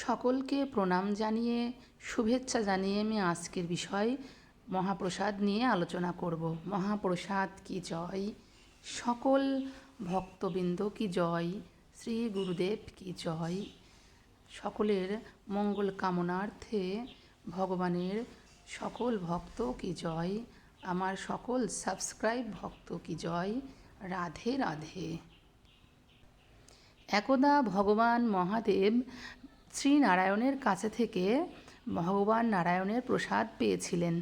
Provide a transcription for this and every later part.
সকলকে প্রণাম জানিয়ে, শুভেচ্ছা জানিয়ে আমি আজকের বিষয় মহাপ্রসাদ নিয়ে আলোচনা করব। মহাপ্রসাদ কি জয়? সকল ভক্তবৃন্দ কি জয়? শ্রী গুরুদেব কি জয়? সকলের মঙ্গল কামনার্থে ভগবানের সকল ভক্ত কি জয়? আমার সকল সাবস্ক্রাইব ভক্ত কি জয়? রাধে রাধে। একদা ভগবান মহাদেব শ্রীনারায়ণের কাছে থেকে ভগবান নারায়ণের প্রসাদ পেয়েছিলেন।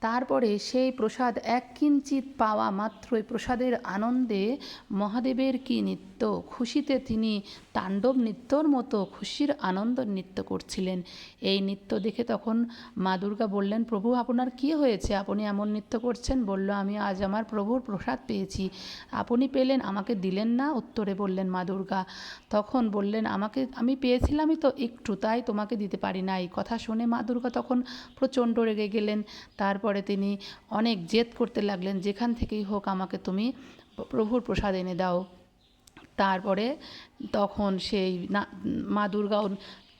তারপরে সেই প্রসাদ এক কিঞ্চিত পাওয়া মাত্রই প্রসাদের আনন্দে মহাদেবের কি নৃত্য? খুশিতে তিনি তাণ্ডব নৃত্যর মতো খুশির আনন্দ নৃত্য করছিলেন। এই নৃত্য দেখে তখন মা দুর্গা বললেন, প্রভু, আপনার কি হয়েছে? আপনি এমন নৃত্য করছেন? বলল, আমি আজ আমার প্রভুর প্রসাদ পেয়েছি। আপনি পেলেন, আমাকে দিলেন না? উত্তরে বললেন মা দুর্গা। তখন বললেন, আমাকে, আমি পেয়েছিলামই তো একটু, তাই তোমাকে দিতে পারি না এই কথা শুনে মা দুর্গা তখন প্রচণ্ড রেগে গেলেন। তারপরে তিনি অনেক জেদ করতে লাগলেন, যেখান থেকেই হোক আমাকে তুমি প্রভুর প্রসাদ এনে দাও। তারপরে তখন সেই না, মা দুর্গাও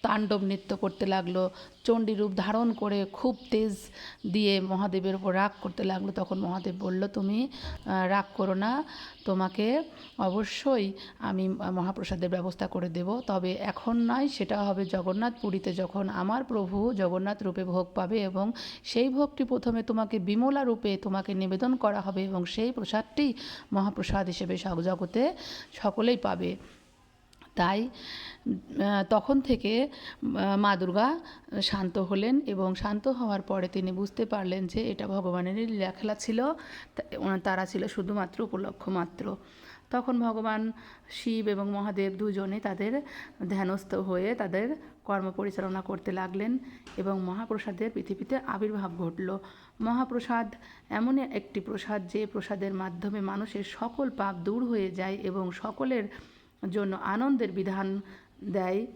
তাণ্ডব নৃত্য করতে লাগল। চণ্ডী রূপ ধারণ করে খুব তেজ দিয়ে মহাদেবের ওপর রাগ করতে লাগল। তখন মহাদেব বলল, তুমি রাগ করো না। তোমাকে অবশ্যই আমি মহাপ্রসাদের ব্যবস্থা করে দেব। তবে এখন নয়, সেটা হবে জগন্নাথ পুরীতে যখন আমার প্রভু জগন্নাথ রূপে ভোগ পাবে এবং সেই ভোগটি প্রথমে তোমাকে বিমলা রূপে তোমাকে নিবেদন করা হবে এবং সেই প্রসাদটি মহাপ্রসাদ হিসেবে সব জগতে সকলেই পাবে। তাই তখন থেকে মা দুর্গা শান্ত হলেন এবং শান্ত হওয়ার পরে তিনি বুঝতে পারলেন যে এটা ভগবানেরই লীলাখেলা ছিল তারা ছিল শুধুমাত্র উপলক্ষ মাত্র। তখন ভগবান শিব এবং মহাদেব দুজনে তাদের ধ্যানস্থ হয়ে তাদের কর্ম পরিচালনা করতে লাগলেন এবং মহাপ্রসাদের পৃথিবীতে আবির্ভাব ঘটল। মহাপ্রসাদ এমন একটি প্রসাদ যে প্রসাদের মাধ্যমে মানুষের সকল পাপ দূর হয়ে যায় এবং সকলের জন্য আনন্দের বিধান দেয়।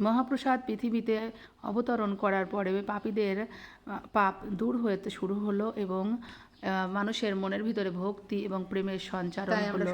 মহাপ্রসাদ পৃথিবীতে অবতরণ করার পরে পাপীদের পাপ দূর হতে শুরু হলো এবং আহ, মানুষের মনের ভিতরে ভক্তি এবং প্রেমের সঞ্চারণ হলো।